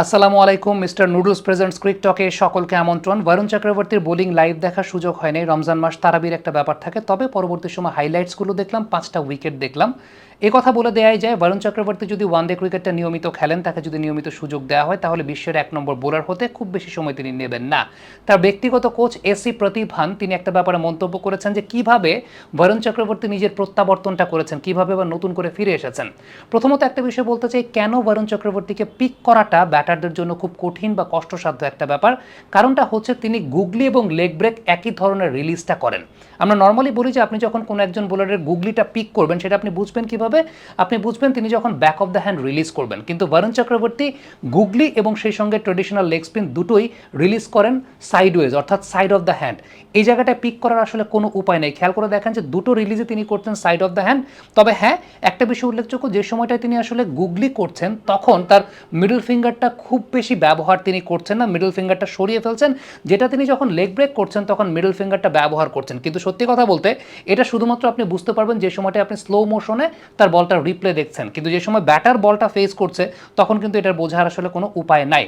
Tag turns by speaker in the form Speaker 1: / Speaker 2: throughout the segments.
Speaker 1: আসসালামু আলাইকুম, mister noodles presents ক্রিক টকে সকলকে আমন্ত্রণ। বরুণ চক্রবর্তীর বোলিং লাইভ দেখার সুযোগ হয়নি রমজান মাস তারাবির একটা ব্যাপার থাকে। তবে পরবর্তী সময় হাইলাইটসগুলো দেখলাম, পাঁচটা উইকেট দেখলাম। এ কথা বলে দেওয়াই যায়, বরুণ চক্রবর্তী যদি ওয়ান ডে ক্রিকেটটা নিয়মিত খেলেন, তাকে যদি নিয়মিত সুযোগ দেওয়া হয়, তাহলে বিশ্বের এক নম্বর বোলার হতে খুব বেশি সময় তিনি নেবেন না। তার ব্যক্তিগত কোচ এসি প্রতিভান, তিনি একটা ব্যাপারে মন্তব্য করেছেন যে, কীভাবে বরুণ চক্রবর্তী নিজের প্রত্যাবর্তনটা করেছেন, কীভাবে আবার নতুন করে ফিরে এসেছেন? প্রথমত একটা বিষয় বলতে চাই, কেন বরুণ চক্রবর্তীকে পিক করাটা ব্যাটারদের জন্য খুব কঠিন বা কষ্টসাধ্য একটা ব্যাপার? কারণটা হচ্ছে, তিনি গুগলি এবং লেগ ব্রেক একই ধরনের রিলিজটা করেন। আমরা নর্মালি বলি যে, আপনি যখন কোনো একজন বোলারের গুগলিটা পিক করবেন, সেটা আপনি বুঝবেন কীভাবে? আপনি বুঝবেন তিনি যখন back of the hand release করবেন। কিন্তু বরুণ চক্রবর্তী গুগলি এবং সেই সঙ্গে ট্রেডিশনাল লেগ স্পিন দুটোই রিলিজ করেন সাইডওয়েজ অর্থাৎ সাইড অফ দ্য হ্যান্ড এই জায়গাটায় পিক করার আসলে কোনো উপায় নেই। খেয়াল করে দেখেন যে দুটো রিলিজে তিনি করতেন সাইড অফ দ্য হ্যান্ড তবে হ্যাঁ একটা বিষয় উল্লেখযোগ্য, যে সময়টায় তিনি আসলে গুগলি করছেন, তখন তার মিডল ফিঙ্গারটা খুব বেশি ব্যবহার তিনি করছেন না। মিডল ফিঙ্গারটা সরিয়ে ফেলছেন। যেটা তিনি যখন লেগ ব্রেক করছেন, তখন মিডল ফিঙ্গারটা ব্যবহার করছেন। কিন্তু সত্যি কথা বলতে, এটা শুধুমাত্র আপনি বুঝতে পারবেন যে সময়টা আপনি স্লো মোশনে তার বলটা রিপ্লে দেখছেন। কিন্তু যে সময় ব্যাটার বলটা ফেস করছে, তখন কিন্তু এটার বোঝার আসলে কোনো উপায় নাই।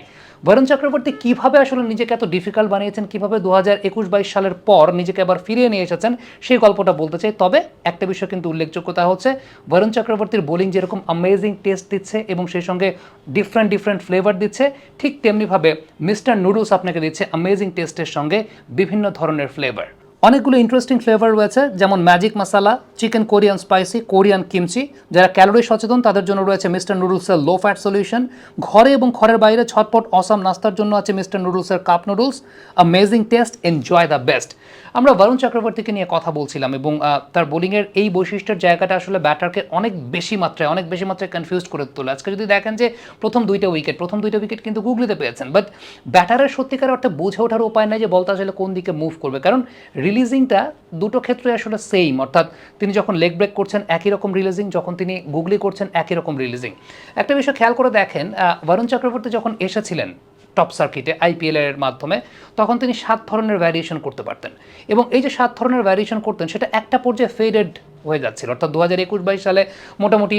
Speaker 1: বরুণ চক্রবর্তী কীভাবে আসলে নিজেকে এত ডিফিকাল্ট বানিয়েছেন, কীভাবে দু হাজার একুশ বাইশ সালের পর নিজেকে আবার ফিরিয়ে নিয়ে এসেছেন, সেই গল্পটা বলতে চাই। তবে একটা বিষয় কিন্তু উল্লেখযোগ্যতা হচ্ছে, বরুণ চক্রবর্তীর বোলিং যেরকম অ্যামেজিং টেস্ট দিচ্ছে এবং সেই সঙ্গে ডিফারেন্ট ডিফারেন্ট ফ্লেভার দিচ্ছে, ঠিক তেমনিভাবে মিস্টার নুডলস আপনাকে দিচ্ছে অ্যামেজিং টেস্টের সঙ্গে বিভিন্ন ধরনের ফ্লেভার অনেকগুলো ইন্টারেস্টিং ফ্লেভার রয়েছে, যেমন magic masala chicken Korean spicy Korean kimchi যারা ক্যালোরি সচেতন, তাদের জন্য রয়েছে মিস্টার নুডলসের লো ফ্যাট সলিউশন ঘরে এবং ঘরের বাইরে ছটপট অসাম নাস্তার জন্য আছে মিস্টার নুডলসের cup noodles amazing taste enjoy the best আমরা বরুণ চক্রবর্তীকে নিয়ে কথা বলছিলাম এবং তার বোলিংয়ের এই বৈশিষ্ট্যের জায়গাটা আসলে ব্যাটারকে অনেক বেশি মাত্রায়, অনেক বেশি মাত্রায় কনফিউজ করে তোলে। আজকে যদি দেখেন যে প্রথম দুইটা উইকেট প্রথম দুইটা উইকেট কিন্তু গুগলিতে পেয়েছেন। বাট ব্যাটারের সত্যিকার অর্থে বুঝে ওঠার উপায় নাই যে বলটা আসলে কোন দিকে মুভ করবে। কারণ রিলিজিংটা দুটো ক্ষেত্রে আসলে সেম অর্থাৎ তিনি যখন লেগ ব্রেক করছেন একই রকম রিলিজিং যখন তিনি গুগলি করছেন একই রকম রিলিজিং একটা বিষয় খেয়াল করে দেখেন বরুণ চক্রবর্তী যখন এসেছিলেন টপ সার্কিটে আইপিএল এর মাধ্যমে, তখন তিনি সাত ধরনের ভ্যারিয়েশন করতে পারতেন। এবং এই যে সাত ধরনের ভ্যারিয়েশন করতেন, সেটা একটা পর্যায়ে ফেডেড হয়ে যাচ্ছিল। অর্থাৎ দু হাজার একুশ বাইশ সালে মোটামুটি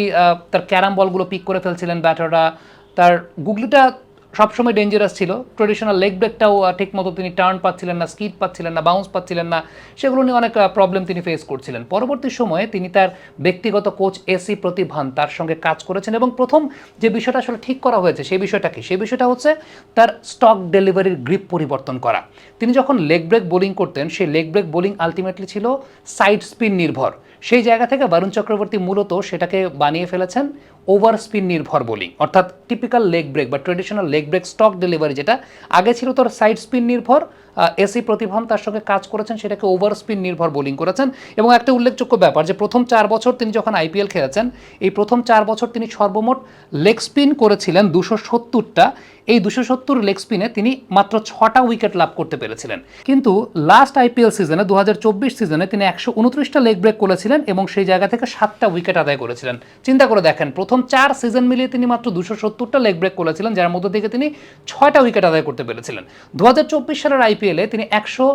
Speaker 1: তার ক্যারাম বলগুলো পিক করে ফেলছিলেন ব্যাটাররা তার গুগলিটা সবসময় ডেঞ্জারাস ছিল। ট্রেডিশনাল লেগ ব্রেকটাও ঠিক মতো তিনি টার্ন পাচ্ছিলেন না স্কিড পাচ্ছিলেন না বাউন্স পাচ্ছিলেন না, সেগুলো নিয়ে অনেক প্রবলেম তিনি ফেস করছিলেন। পরবর্তী সময়ে তিনি তার ব্যক্তিগত কোচ এসি প্রতিভান তার সঙ্গে কাজ করেছেন এবং প্রথম যে বিষয়টা আসলে ঠিক করা হয়েছে সেই বিষয়টা কি? সেই বিষয়টা হচ্ছে তার স্টক ডেলিভারির গ্রিপ পরিবর্তন করা। তিনি যখন লেগ ব্রেক বোলিং করতেন, সেই লেগ ব্রেক বোলিং আলটিমেটলি ছিল সাইড স্পিন নির্ভর। সেই জায়গা থেকে বারুণ চক্রবর্তী মূলত সেটাকে বানিয়ে ফেলেছেন। ওভার স্পিন নির্ভর বোলিং, অর্থাৎ টিপিক্যাল লেগ ব্রেক বা traditional leg break stock delivery যেটা আগে ছিল তোর সাইড স্পিন নির্ভর এসি প্রতিভান তার সঙ্গে কাজ করেছেন, সেটাকে ওভার স্পিন নির্ভর বোলিং করেছেন এবং একটা উল্লেখযোগ্য ব্যাপার যে প্রথম চার বছর তিনি যখন আইপিএল খেলেছেন, এই প্রথম চার বছর তিনি সর্বমোট লেগ স্পিন করেছিলেন দুশো সত্তরটা এই দুশো সত্তর লেগ স্পিনে তিনি মাত্র ছটা উইকেট লাভ করতে পেরেছিলেন। কিন্তু লাস্ট আইপিএল সিজনে দু হাজার চব্বিশ সিজনে তিনি একশো উনত্রিশটা লেগ ব্রেক করেছিলেন এবং সেই জায়গা থেকে সাতটা উইকেট আদায় করেছিলেন। চিন্তা করে দেখেন, প্রথম চার সিজন মিলিয়ে তিনি মাত্র দুশো সত্তরটা লেগ ব্রেক করেছিলেন, যার মধ্যে থেকে তিনি ছয়টা উইকেট আদায় করতে পেরেছিলেন। দু হাজার চব্বিশ সালের আইপিএলে তিনি একশো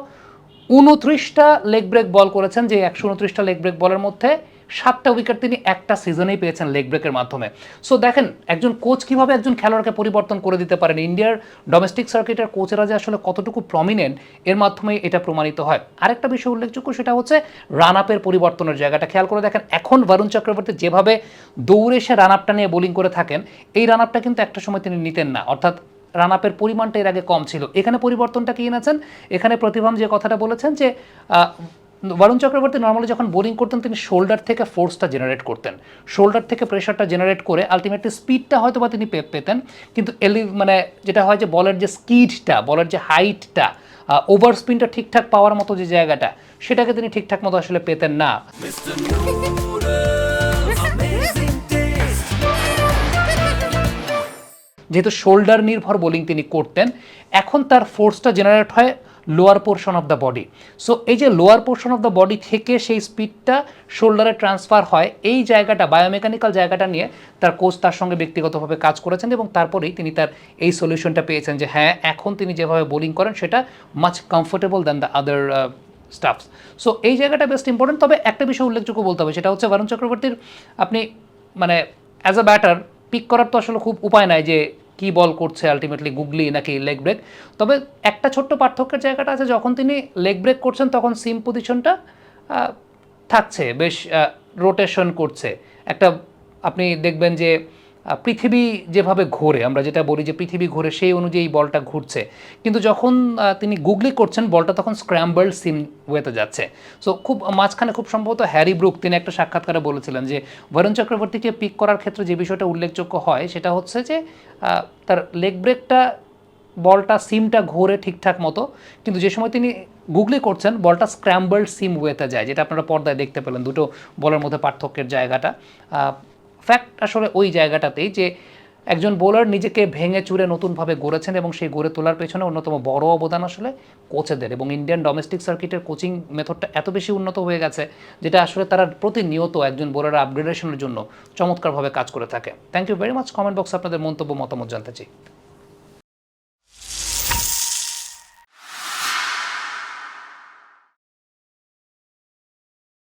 Speaker 1: উনত্রিশটা লেগ ব্রেক বল করেছেন, যে একশো উনত্রিশটা লেগ ব্রেক বলের মধ্যে সাতটা উইকেট তিনি একটা সিজনেই পেয়েছেন লেগ ব্রেকের মাধ্যমে। সো দেখেন, একজন কোচ কীভাবে একজন খেলোয়াড়কে পরিবর্তন করে দিতে পারেন? ইন্ডিয়ার ডোমেস্টিক সার্কিটের কোচেরা যে আসলে কতটুকু প্রমিনেন্ট এর মাধ্যমে এটা প্রমাণিত হয়। আরেকটা বিষয় উল্লেখযোগ্য, সেটা হচ্ছে রান আপের পরিবর্তনের জায়গাটা। খেয়াল করে দেখেন, এখন বরুণ চক্রবর্তী যেভাবে দৌড়ে সে রান আপটা নিয়ে বোলিং করে থাকেন, এই রান আপটা কিন্তু একটা সময় তিনি নিতেন না। অর্থাৎ রান আপের পরিমাণটা এর আগে কম ছিল। এখানে পরিবর্তনটা কি এনেছেন? এখানে প্রতিভাম যে কথাটা বলেছেন যে বরুণ চক্রবর্তী নর্মালি যখন বোলিং করতেন, তিনি শোল্ডার থেকে ফোর্সটা জেনারেট করতেন। শোল্ডার থেকে প্রেশারটা জেনারেট করে আলটিমেটলি স্পিডটা হয়তো বা তিনি পেতেন। কিন্তু এলি মানে যেটা হয় যে বলের যে স্কিডটা বলের যে হাইটটা ওভার স্পিনটা ঠিকঠাক পাওয়ার মতো যে জায়গাটা, সেটাকে তিনি ঠিকঠাক মতো আসলে পেতেন না। যেহেতু শোল্ডার নির্ভর বোলিং তিনি করতেন, এখন তার ফোর্সটা জেনারেট হয় lower portion of the body so এই যে lower portion of the body থেকে সেই স্পিডটা শোল্ডারে ট্রান্সফার হয়, এই জায়গাটা বায়োমেকানিক্যাল জায়গাটা নিয়ে তার কোচ তার সঙ্গে ব্যক্তিগতভাবে কাজ করেছেন এবং তারপরেই তিনি তার এই সলিউশনটা পেয়েছেন যে হ্যাঁ এখন তিনি যেভাবে বোলিং করেন, সেটা much comfortable than the other stuffs so এই জায়গাটা বেস্ট ইম্পর্টেন্ট তবে একটা বিষয় উল্লেখযোগ্য বলতে হবে, সেটা হচ্ছে বরুণ চক্রবর্তীর আপনি মানে অ্যাজ আ ব্যাটার পিক করার তো আসলে খুব উপায় নাই যে কি বল করছে আলটিমেটলি গুগলি নাকি লেগ ব্রেক তবে একটা ছোট্ট পার্থক্যের জায়গাটা আছে, যখন তিনি লেগ ব্রেক করছেন, তখন সিম পজিশনটা থাকছে, বেশ রোটেশন করছে। একটা, আপনি দেখবেন যে পৃথিবী যেভাবে ঘোরে, আমরা যেটা বলি যে পৃথিবী ঘোরে সেই অনুযায়ী বলটা ঘুরছে। কিন্তু যখন তিনি গুগলি করছেন, বলটা তখন স্ক্র্যাম্বলড সিম ওয়েতে যাচ্ছে। সো খুব, মাঝখানে খুব সম্ভবত হ্যারি ব্রুক, তিনি একটা সাক্ষাৎকারে বলেছিলেন যে, বরুণ চক্রবর্তীকে পিক করার ক্ষেত্রে যে বিষয়টা উল্লেখযোগ্য হয়, সেটা হচ্ছে যে তার লেগ ব্রেকটা বলটা সিমটা ঘোরে ঠিকঠাক মতো। কিন্তু যে সময় তিনি গুগলি করছেন, বলটা স্ক্র্যাম্বলড সিম ওয়েতে যায়, যেটা আপনারা পর্দায় দেখতে পেলেন, দুটো বলের মধ্যে পার্থক্যের জায়গাটা। ফ্যাক্ট আসলে ওই জায়গাটাতেই যে একজন বোলার নিজেকে ভেঙে চুরে নতুনভাবে গড়েছেন এবং সেই গড়ে তোলার পেছনে অন্যতম বড় অবদান আসলে কোচেদের এবং ইন্ডিয়ান ডোমেস্টিক সার্কিটের কোচিং মেথডটা এত বেশি উন্নত হয়ে গেছে যেটা আসলে তারা প্রতিনিয়ত একজন বোলার আপগ্রেডেশনের জন্য চমৎকারভাবে কাজ করে থাকে। Thank you very much comment বক্সে আপনাদের মন্তব্য, মতামত জানতে চাই।